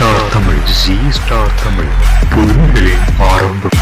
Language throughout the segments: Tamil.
ஜி ஸ்டார் தமிழ் புதுமைகளின் ஆரம்பம்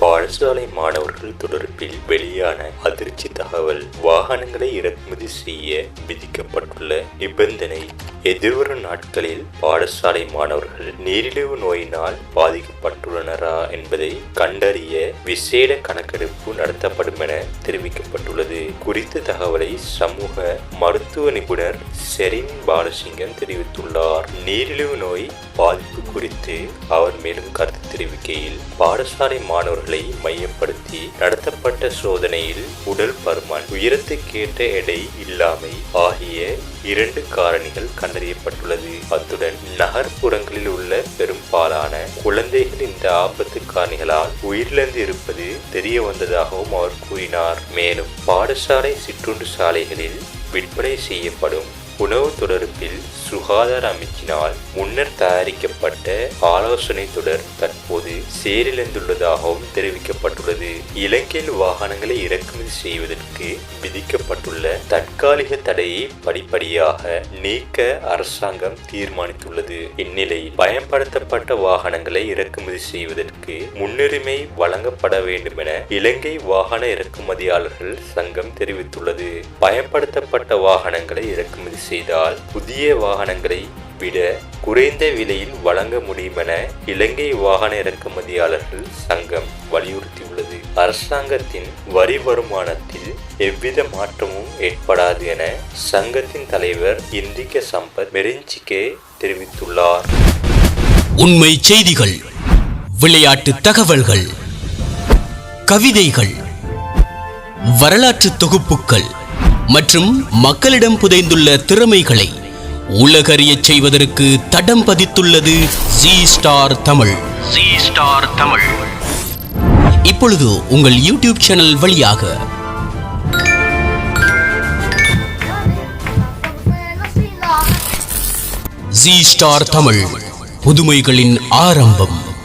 பாடசாலை மாணவர்கள் தொடர்பில் வெளியான அதிர்ச்சி தகவல் வாகனங்களை இறக்குமதி செய்ய விதிக்கப்பட்டுள்ள நிபந்தனை. எதிர்வரும் நாட்களில் பாடசாலை மாணவர்கள் நீரிழிவு நோயினால் பாதிக்கப்பட்டுள்ளனர். என்பதை கண்டறிய விசேட கணக்கெடுப்பு நடத்தப்படும் என தெரிவிக்கப்பட்டுள்ளது. குறித்த தகவலை சமூக மருத்துவ நிபுணர் செரின் பாலசிங்கன் தெரிவித்துள்ளார். நீரிழிவு நோய் பாதிப்பு குறித்து அவர் மேலும் கருத்து தெரிவிக்கையில் பாடசாலை மாணவர்களை மையப்படுத்தி நடத்தப்பட்ட சோதனையில் உடல் பருமன் உயரத்துக்கேற்ற எடை இல்லாமை ஆகிய இரண்டு காரணிகள் கண்டறியப்பட்டுள்ளது. அத்துடன் நகர்ப்புறங்களில் உள்ள பெரும்பாலான குழந்தைகள் இந்த ஆபத்து காரணிகளால் உயிரிழந்து இருப்பது தெரிய வந்ததாகவும் அவர் கூறினார். மேலும் பாடசாலை சிற்றுண்டு சாலைகளில் விற்பனை செய்யப்படும் உணவு தொடர்பில் சுகாதார அமைச்சினால் முன்னர் தயாரிக்கப்பட்ட ஆலோசனை தொடர் தற்போது செயலிழந்துள்ளதாகவும் தெரிவிக்கப்பட்டுள்ளது. இலங்கையில் வாகனங்களை இறக்குமதி செய்வதற்கு விதிக்கப்பட்டுள்ள தற்காலிக தடையை படிப்படியாக நீக்க அரசாங்கம் தீர்மானித்துள்ளது. இந்நிலையில் பயன்படுத்தப்பட்ட வாகனங்களை இறக்குமதி செய்வதற்கு முன்னுரிமை வழங்கப்பட வேண்டும் என இலங்கை வாகன இறக்குமதியாளர்கள் சங்கம் தெரிவித்துள்ளது. பயன்படுத்தப்பட்ட வாகனங்களை இறக்குமதி செய்தால் புதிய வாகனங்களை விட குறைந்த விலையில் வழங்க முடியுமென இலங்கை வாகன இறக்குமதியாளர்கள் சங்கம் வலியுறுத்தியுள்ளது. அரசாங்கத்தின் வரி வருமானத்தில் எவ்வித மாற்றமும் ஏற்படாது என சங்கத்தின் தலைவர் இந்திக சம்பத் மெரிஞ்சிக்கே தெரிவித்துள்ளார். உண்மை செய்திகள் விளையாட்டு தகவல்கள் கவிதைகள் வரலாற்று தொகுப்புகள் மற்றும் மக்களிடம் புதைந்துள்ள திறமைகளை உலகறியச் செய்வதற்கு தடம் பதித்துள்ளது G star Tamil. G star Tamil. இப்பொழுது உங்கள் யூடியூப் சேனல் வழியாக. ஜி ஸ்டார் தமிழ் புதுமைகளின் ஆரம்பம்.